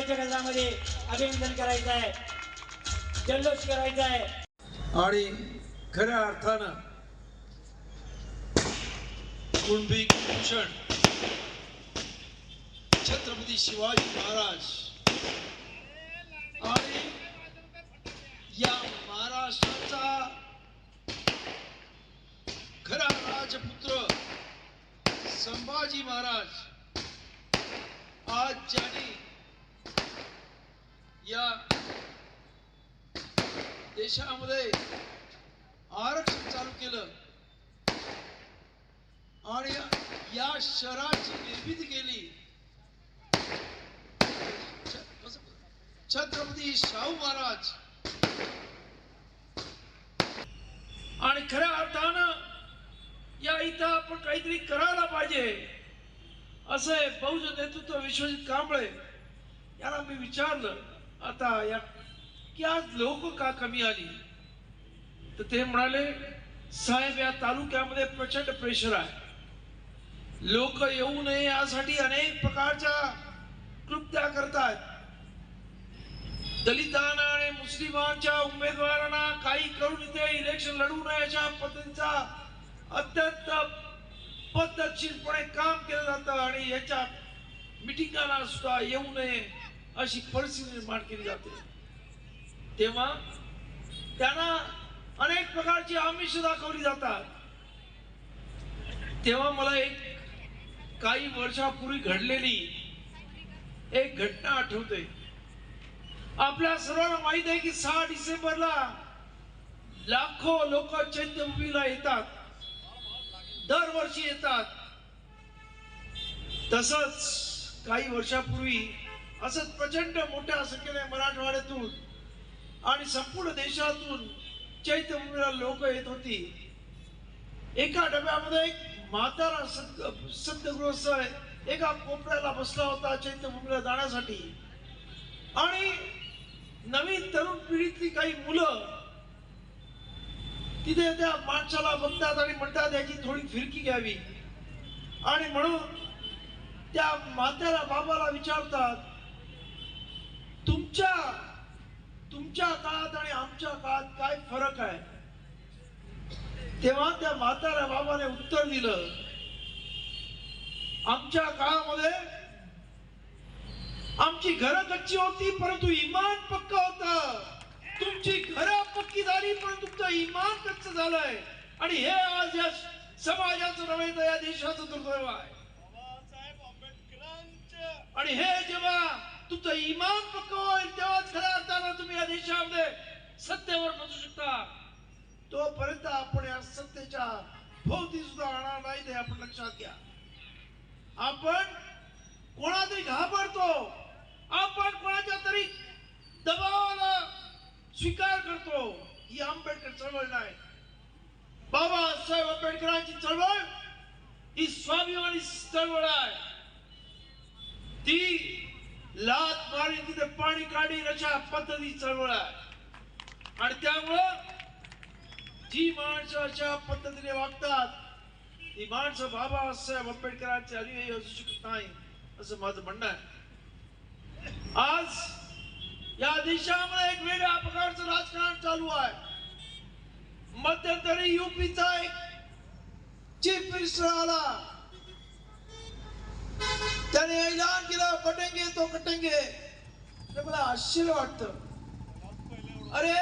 टाळ्याच्या गजरामध्ये अभिनंदन करायचं आहे. जल्लोष करायचा आहे. आणि खऱ्या अर्थानं कुणबी भूषण छत्रपती शिवाजी महाराज आणि या महाराष्ट्राचा खरा राजपुत्र संभाजी महाराज आज ज्यांनी देशामध्ये आरक्षण चालू केलं. आणि या शहराची निर्मिती केली. छत्रपती शाहू महाराज. आणि खऱ्या अर्थानं या इथं आपण काहीतरी करायला पाहिजे. असे बहुजन नेतृत्व विश्वजित कांबळे याला मी विचारलं. आता या की आज लोक का कमी आली? तर ते म्हणाले साहेब या तालुक्यामध्ये प्रचंड प्रेशर आहे. लोक येऊ नये यासाठी अनेक प्रकारच्या कृत्या करतात. दलितांना आणि मुस्लिमांच्या उमेदवारांना काही करून इथे इलेक्शन लढू नये अशा पद्धतीचा अत्यंत पद्धतशीरपणे काम केलं जातं आणि याच्या मिटिंगाला सुद्धा येऊ नये अशी परिस्थिती निर्माण केली जाते. तेव्हा त्यांना अनेक प्रकारची आमिष दाखवली जातात. तेव्हा मला एक काही वर्षापूर्वी घडलेली एक घटना आठवते. आपल्या सर्वांना माहीत आहे की सहा डिसेंबरला लाखो लोक चैत्यभूमीला येतात. दरवर्षी येतात. तसंच काही वर्षापूर्वी असंच प्रचंड मोठ्या संख्येने मराठवाड्यातून आणि संपूर्ण देशातून चैत्यभूमीला लोक येत होती. एका डब्यामध्ये एक म्हातारा संत संत एका कोपऱ्याला बसला होता चैत्यभूमीला जाण्यासाठी. आणि नवीन तरुण पिढीतली काही मुलं तिथे त्या माणसाला बघतात आणि म्हणतात याची थोडी फिरकी घ्यावी. आणि म्हणून त्या म्हाताऱ्या बाबाला विचारतात तुमच्या तुमच्या काळात आणि आमच्या काळात काय फरक आहे? तेव्हा त्या म्हाताऱ्या बाबाने उत्तर दिलं आमच्या काळामध्ये आमची घरं कच्ची होती परंतु इमान पक्क होत. तुमची घरं पक्की झाली पण तुमचं इमान कच्च झालंय. आणि हे आज या समाजाचं नव्हे तर या देशाचं दुर्दैव आहे. आणि हे जेव्हा तुमचं इमान पक्क होईल तेव्हाच खऱ्या अर्थानं तुम्ही या देशामध्ये सत्तेवर पोचू शकता. तोपर्यंत आपण या सत्तेच्या भोवती सुद्धा राहणार नाही ते आपण लक्षात घ्या. आपण कोणातरी घाबरतो आपण कोणाच्या तरी दबावाला स्वीकार करतो ही आंबेडकर चळवळ नाही. बाबासाहेब आंबेडकरांची चळवळ ही स्वाभिमानी चळवळ आहे. ती लात मारी तिथे पाणी काढी अशा पद्धती चळवळ आहे. आणि त्यामुळं जी माणसं अशा पद्धतीने वागतात ती माणसं बाबासाहेब आंबेडकरांचे अनुयायी असू शकत नाही असं माझं म्हणणं आहे. आज या देशामध्ये एक वेगळ्या प्रकारचं राजकारण चालू आहे. मध्यंतरी युपीचा एक चीफ मिनिस्टर आला. त्याने ऐलान केलं पटेंगे तो कटेंगे. मला आश्चर्य वाटत. अरे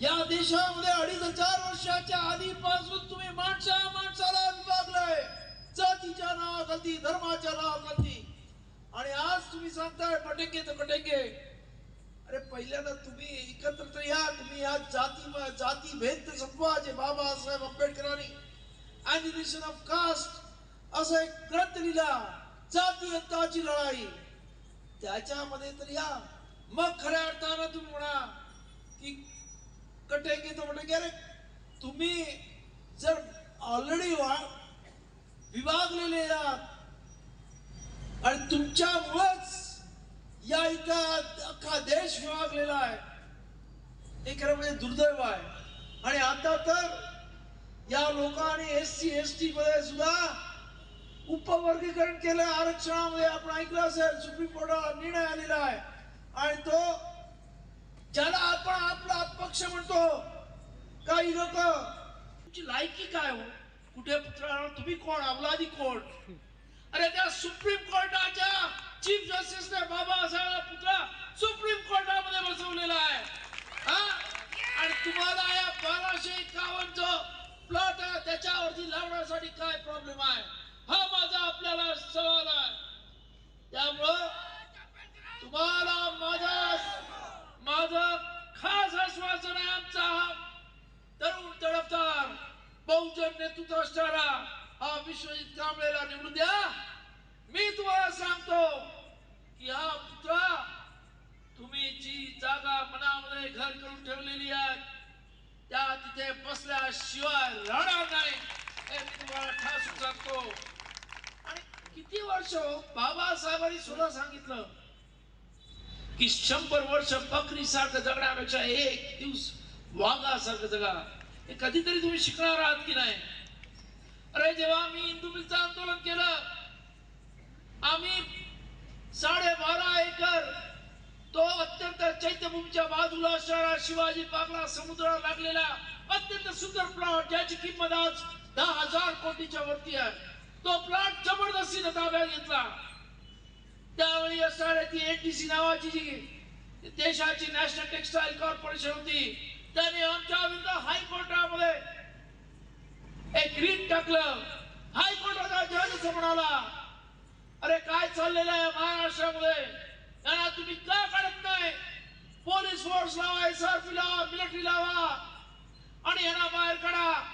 या देशामध्ये अडीच हजार वर्षाच्या आधीपासून तुम्ही माणसा माणसाला विभागलाय जातीच्या नावाखाली धर्माच्या नावाखाली आणि आज तुम्ही सांगताय पटेंगे तर पटेंगे अरे पहिल्यांदा तुम्ही एकत्र तर या तुम्ही या जाती जाती भेद संपवा जे बाबासाहेब आंबेडकरांनी. अॅनिमेशन ऑफ कास्ट असा एक ग्रंथ लिहिला जाती लढाई. त्याच्यामध्ये तर या मग खऱ्या अर्थानं तुम्ही म्हणा की कटेंगे तो म्हटलं अरे तुम्ही जर ऑलरेडी विभागलेले आहात आणि तुमच्यामुळेच या इथं अख्खा देश विभागलेला आहे. हे खरं म्हणजे दुर्दैव आहे. आणि आता तर या लोकांनी एस सी एस टी मध्ये सुद्धा उपवर्गीकरण केलं आरक्षणामध्ये आपण ऐकलं असेल सुप्रीम कोर्टाला निर्णय आलेला आहे. आणि तो ज्याला आपण आपला पक्ष म्हणतो काही लोक तुमची लायकी काय हो? कुठे पुत्र तुम्ही कोण? अवलादी कोण? अरे त्या सुप्रीम कोर्टाच्या चीफ जस्टिसने बाबासाहेब पुत्र सुप्रीम कोर्टामध्ये बसवलेला आहे. हा? आणि तुम्हाला या बाराशे एकावन्न प्लॉट आहे त्याच्यावरती लावण्यासाठी काय प्रॉब्लेम आहे हा माझा आपल्याला सवाल आहे त्यामुळं तुम्हाला माझा माझं खास आश्वासन आहे आमचा. हा तरुण तडफदार बहुजन नेतृत्व असणारा हा विश्वजित कांबळेला निवडून द्या. मी तुम्हाला सांगतो की हा पुत्रा तुम्ही जी जागा मनामध्ये घर करून ठेवलेली आहे त्या तिथे बसल्याशिवाय राहणार नाही हे मी तुम्हाला ठासून सांगतो. किती वर्ष हो? बाबासाहेबांनी सुद्धा सांगितलं की शंभर वर्ष बकरी सारखं जगण्यापेक्षा एक दिवस वाघासारखं जगा. हे कधीतरी तुम्ही शिकणार आहात की नाही? अरे जेव्हा मी हिंदू मिलचं आंदोलन केलं आम्ही साडेबारा एकर तो अत्यंत चैत्यभूमीच्या बाजूला असणारा शिवाजी पार्कला समुद्राला लागलेला अत्यंत सुंदर प्लॉट ज्याची किंमत आज दहा हजार कोटीच्या वरती आहे. तो प्लॉट जबरदस्तीनं ताब्यात घेतला. त्यावेळी असणाऱ्या ती एनटीसी नावाची जी देशाची नॅशनल टेक्सटाईल कॉर्पोरेशन होती त्याने आमच्या विरुद्ध हायकोर्टामध्ये एक रीट टाकलं. हायकोर्टाचा जज असं म्हणाला अरे काय चाललेलं आहे महाराष्ट्रामध्ये? यांना तुम्ही का काढत नाही? पोलीस फोर्स लावा एसआरपी लावा मिलिटरी लावा आणि यांना बाहेर काढा.